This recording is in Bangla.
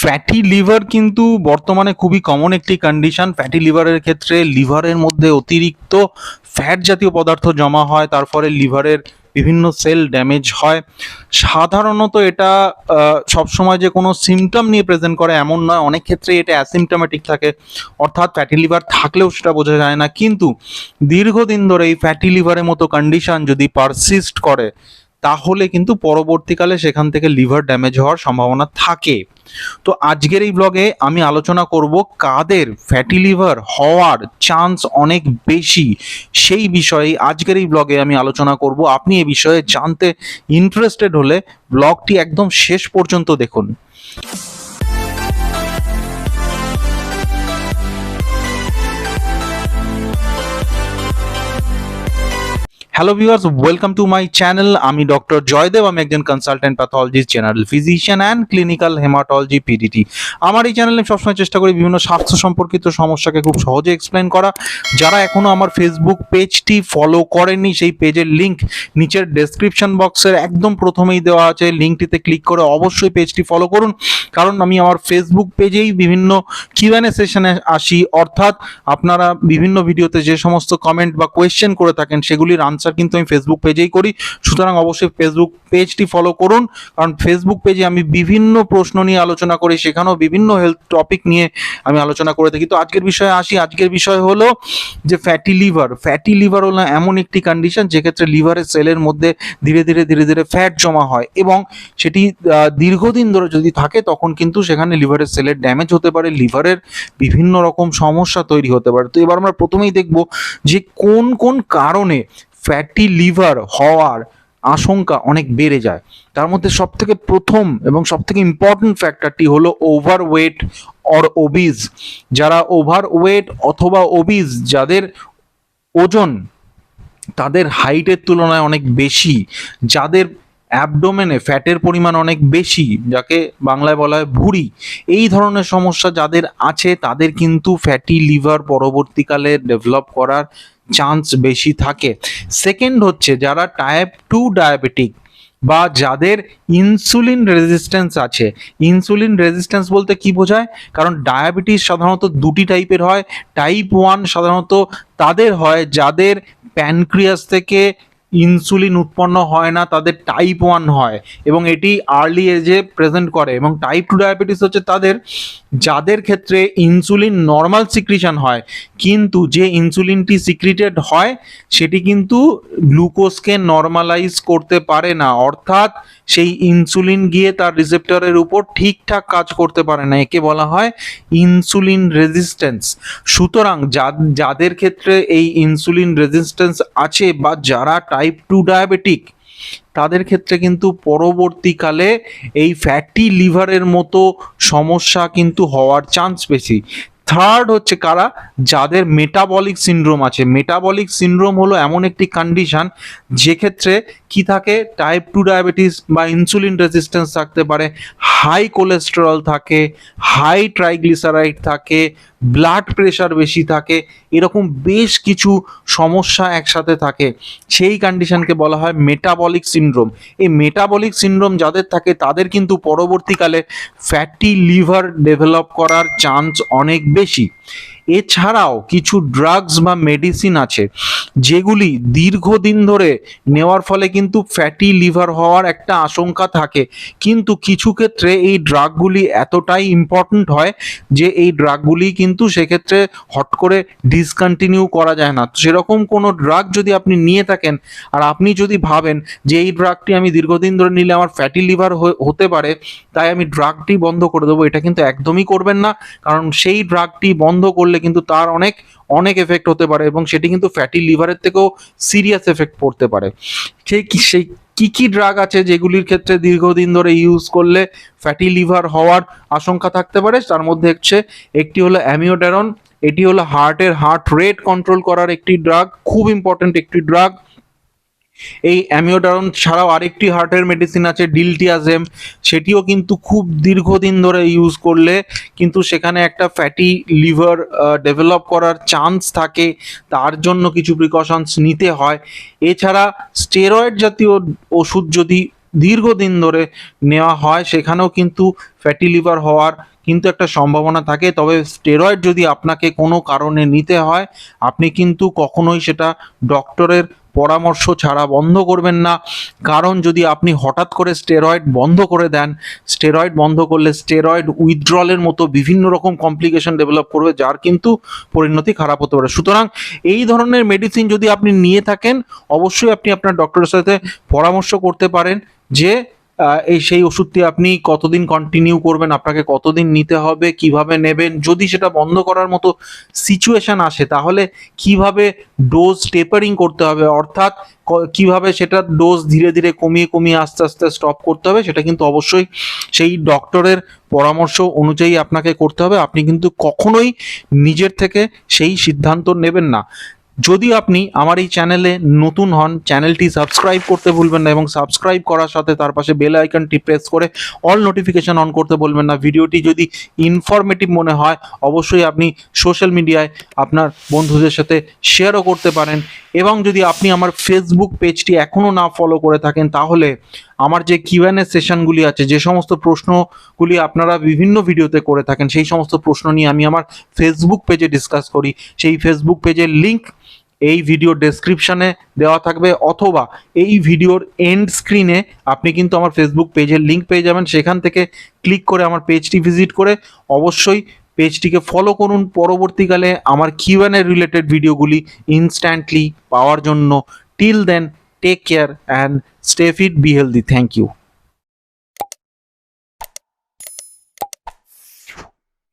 ফ্যাটি লিভার কিন্তু বর্তমানে খুবই কমন একটি কন্ডিশন ফ্যাটি লিভারের ক্ষেত্রে লিভারের মধ্যে অতিরিক্ত ফ্যাট জাতীয় পদার্থ জমা হয়, তার ফলে লিভারের বিভিন্ন সেল ড্যামেজ হয়। সাধারণত এটা সবসময় যে কোনো সিমটম নিয়ে প্রেজেন্ট করে এমন নয়। অনেক ক্ষেত্রে এটা অ্যাসিমটমেটিক থাকে। অর্থাৎ ফ্যাটি লিভার থাকলেও সেটা বোঝা যায় না। কিন্তু দীর্ঘদিন ধরে এই ফ্যাটি লিভারের মতো কন্ডিশন যদি পারসিস্ট করে, তাহলে কিন্তু পরবর্তীকালে সেখান থেকে লিভার ড্যামেজ হওয়ার সম্ভাবনা থাকে। তো আজকের এই ব্লগে আমি আলোচনা করব কাদের ফ্যাটি লিভার হওয়ার চান্স অনেক বেশি। সেই বিষয়ে আজকের এই ব্লগে আমি আলোচনা করব। আপনি এ বিষয়ে জানতে ইন্টারেস্টেড হলে ব্লগটি একদম শেষ পর্যন্ত দেখুন। Hello viewers welcome to my channel আমি ডক্টর জয়দেব আমি একজন consultant pathologist general physician and clinical haematology P D T আমার এই চ্যানেলে সবসময় চেষ্টা করি বিভিন্ন স্বাস্থ্য সম্পর্কিত সমস্যাকে খুব সহজে এক্সপ্লেন করা। যারা এখনও আমার ফেসবুক পেজটি ফলো করেননি, সেই পেজের লিঙ্ক নিচের ডেসক্রিপশন বক্সের একদম প্রথমেই দেওয়া আছে। লিঙ্কটিতে ক্লিক করে অবশ্যই পেজটি ফলো করুন। কারণ আমি আমার ফেসবুক পেজেই বিভিন্ন কিউএনএ সেশনে আসি। অর্থাৎ আপনারা বিভিন্ন ভিডিওতে যে সমস্ত কমেন্ট বা কোয়েশ্চেন করে থাকেন, সেগুলির আনসার কিন্তু আমি ফেসবুক পেজেই করি। সুতরাং অবশ্যই ফেসবুক পেজটি ফলো করুন। কারণ ফেসবুক পেজে আমি বিভিন্ন প্রশ্ন নিয়ে আলোচনা করি, সেখানেও বিভিন্ন হেলথ টপিক নিয়ে আমি আলোচনা করে থাকি। তো আজকের বিষয়ে আসি। আজকের বিষয় হলো যে ফ্যাটি লিভার ফ্যাটি লিভার হলো এমন একটি কন্ডিশন যেক্ষেত্রে লিভারের সেলের মধ্যে ধীরে ধীরে ধীরে ধীরে ফ্যাট জমা হয় এবং সেটি দীর্ঘদিন ধরে যদি থাকে তখন কিন্তু সেখানে লিভারের সেলের ড্যামেজ হতে পারে লিভারের বিভিন্ন রকম সমস্যা তৈরি হতে পারে। তো এবার আমরা প্রথমেই দেখব যে কোন কোন কারণে ফ্যাটি লিভার হওয়ার আশঙ্কা অনেক বেড়ে যায়। তার মধ্যে সব থেকে প্রথম এবং সব থেকে ইম্পর্টেন্ট ফ্যাক্টরটি হলো ওভার ওয়েট অর ওবিজ যারা ওভার ওয়েট অথবা ওবিজ যাদের ওজন তাদের হাইটের তুলনায় অনেক বেশি, যাদের অ্যাবডোমেনে ফ্যাটের পরিমাণ অনেক বেশি, যাকে বাংলায় বলা হয় ভুঁড়ি। এই ধরনের সমস্যা যাদের আছে, তাদের কিন্তু ফ্যাটি লিভার পরবর্তীকালে ডেভেলপ করার চান্স বেশি থাকে। সেকেন্ড হচ্ছে, যারা টাইপ টু ডায়াবেটিক বা যাদের ইনসুলিন রেজিস্ট্যান্স আছে ইনসুলিন রেজিস্ট্যান্স বলতে কি বোঝায়? কারণ ডায়াবেটিস সাধারণত দুটি টাইপের হয়। টাইপ ওয়ান সাধারণত তাদের হয়, যাদের প্যানক্রিয়াস থেকে ইনসুলিন উৎপন্ন হয় না, তাদের টাইপ ওয়ান হয় এবং এটি আর্লি এজে প্রেজেন্ট করে এবং টাইপ টু ডায়াবেটিস হচ্ছে তাদের যাদের ক্ষেত্রে ইনসুলিন নর্মাল সিক্রিশন হয়, কিন্তু যে ইনসুলিনটি সিক্রিটেড হয়, সেটি কিন্তু গ্লুকোজকে নর্মালাইজ করতে পারে না। অর্থাৎ সেই ইনসুলিন গিয়ে তার রিসেপ্টরের উপর ঠিকঠাক কাজ করতে পারে না। একে বলা হয় ইনসুলিন রেজিস্ট্যান্স সুতরাং যাদের ক্ষেত্রে এই ইনসুলিন রেজিস্ট্যান্স আছে বা যারা টাইপ টু ডায়াবেটিক তাদের ক্ষেত্রে কিন্তু পরবর্তীকালে এই ফ্যাটি লিভারের মতো সমস্যা কিন্তু হওয়ার চান্স বেশি। থার্ড হচ্ছে কারা? যাদের মেটাবলিক সিনড্রোম আছে। মেটাবলিক সিনড্রোম হলো এমন একটি কন্ডিশন যেক্ষেত্রে কি থাকে? টাইপ টু ডায়াবেটিস বা ইনসুলিন রেজিস্ট্যান্স থাকতে পারে হাই কোলেস্টেরল থাকে হাই ট্রাইগ্লিসারাইড থাকে ব্লাড প্রেশার বেশি থাকে, এরকম বেশ কিছু সমস্যা একসাথে থাকে। সেই কন্ডিশনকে বলা হয় মেটাবলিক সিনড্রোম এই মেটাবলিক সিনড্রোম যাদের থাকে, তাদের কিন্তু পরবর্তীকালে ফ্যাটি লিভার ডেভেলপ করার চান্স অনেক বেশি। এছাড়াও কিছু ড্রাগস বা মেডিসিন আছে, যেগুলি দীর্ঘদিন ধরে নেওয়ার ফলে কিন্তু ফ্যাটি লিভার হওয়ার একটা আশঙ্কা থাকে। কিন্তু কিছু ক্ষেত্রে এই ড্রাগগুলি এতটাই ইম্পর্ট্যান্ট হয় যে এই ড্রাগগুলি কিন্তু সেক্ষেত্রে হট করে ডিসকন্টিনিউ করা যায় না। সেরকম কোনো ড্রাগ যদি আপনি নিয়ে থাকেন আর আপনি যদি ভাবেন যে এই ড্রাগটি আমি দীর্ঘদিন ধরে নিলে আমার ফ্যাটি লিভার হতে পারে, তাই আমি ড্রাগটি বন্ধ করে দেবো, এটা কিন্তু একদমই করবেন না। কারণ সেই ড্রাগটি বন্ধ করলে কিন্তু তার অনেক অনেক এফেক্ট হতে পারে এবং সেটি কিন্তু ফ্যাটি লিভারের থেকেও সিরিয়াস এফেক্ট পড়তে পারে। সেই কি সেই কি কি ড্রাগ আছে যেগুলির ক্ষেত্রে দীর্ঘদিন ধরে ইউজ করলে ফ্যাটি লিভার হওয়ার আশঙ্কা থাকতে পারে? তার মধ্যে হচ্ছে, একটি হলো অ্যামিওডারন এটি হলো হার্টের হার্ট রেট কন্ট্রোল করার একটি ড্রাগ খুব ইম্পর্টেন্ট একটি ড্রাগ এই অ্যামিওডারন ছাড়াও আরেকটি হার্টের মেডিসিন আছে ডিলটিয়াজেম সেটিও কিন্তু খুব দীর্ঘদিন ধরে ইউজ করলে কিন্তু সেখানে একটা ফ্যাটি লিভার ডেভেলপ করার চান্স থাকে, তার জন্য কিছু প্রিকশনস নিতে হয়। এছাড়া স্টেরয়েড জাতীয় ওষুধ যদি দীর্ঘদিন ধরে নেওয়া হয়, সেখানেও কিন্তু ফ্যাটি লিভার হওয়ার কিন্তু একটা সম্ভাবনা থাকে। তবে স্টেরয়েড যদি আপনাকে কোনো কারণে নিতে হয়, আপনি কিন্তু কখনোই সেটা ডক্টরের পরামর্শ ছাড়া বন্ধ করবেন না। কারণ যদি আপনি হঠাৎ করে স্টেরয়েড বন্ধ করে দেন স্টেরয়েড বন্ধ করলে স্টেরয়েড উইথড্রলের মতো বিভিন্ন রকম কমপ্লিকেশন ডেভেলপ করবে, যার কিন্তু পরিণতি খারাপ হতে পারে। সুতরাং এই ধরনের মেডিসিন যদি আপনি নিয়ে থাকেন, অবশ্যই আপনি আপনার ডক্টরের সাথে পরামর্শ করতে পারেন যে এই সেই ওষুধটি আপনি কতদিন কন্টিনিউ করবেন, আপনাকে কতদিন নিতে হবে, কীভাবে নেবেন, যদি সেটা বন্ধ করার মতো সিচুয়েশন আসে, তাহলে কীভাবে ডোজ টেপারিং করতে হবে? অর্থাৎ কীভাবে সেটা ডোজ ধীরে ধীরে কমিয়ে কমিয়ে আস্তে আস্তে স্টপ করতে হবে, সেটা কিন্তু অবশ্যই সেই ডক্টরের পরামর্শ অনুযায়ী আপনাকে করতে হবে। আপনি কিন্তু কখনোই নিজের থেকে সেই সিদ্ধান্ত নেবেন না। যদি আপনি আমার এই চ্যানেলে নতুন হন, চ্যানেলটি সাবস্ক্রাইব করতে ভুলবেন না এবং সাবস্ক্রাইব করার সাথে তার পাশে বেল আইকনটি প্রেস করে অল নোটিফিকেশন অন করতে বলবেন না। ভিডিওটি যদি ইনফরমেটিভ মনে হয়, অবশ্যই আপনি সোশ্যাল মিডিয়ায় আপনার বন্ধুদের সাথে শেয়ারও করতে পারেন। এবং যদি আপনি আমার ফেসবুক পেজটি এখনও না ফলো করে থাকেন, তাহলে আমার যে কিউএনএ সেশনগুলি আছে, যে সমস্ত প্রশ্নগুলি আপনারা বিভিন্ন ভিডিওতে করে থাকেন, সেই সমস্ত প্রশ্ন নিয়ে আমি আমার ফেসবুক পেজে ডিসকাস করি। সেই ফেসবুক পেজের লিংক এই ভিডিও ডেসক্রিপশানে দেওয়া থাকবে, অথবা এই ভিডিওর এন্ড স্ক্রিনে আপনি কিন্তু আমার ফেসবুক পেজের লিঙ্ক পেয়ে যাবেন। সেখান থেকে ক্লিক করে আমার পেজটি ভিজিট করে অবশ্যই পেজটিকে ফলো করুন। পরবর্তীকালে আমার কিউএনএ রিলেটেড ভিডিওগুলি ইনস্ট্যান্টলি পাওয়ার জন্য। Till then Take care and stay fit, be healthy. Thank you.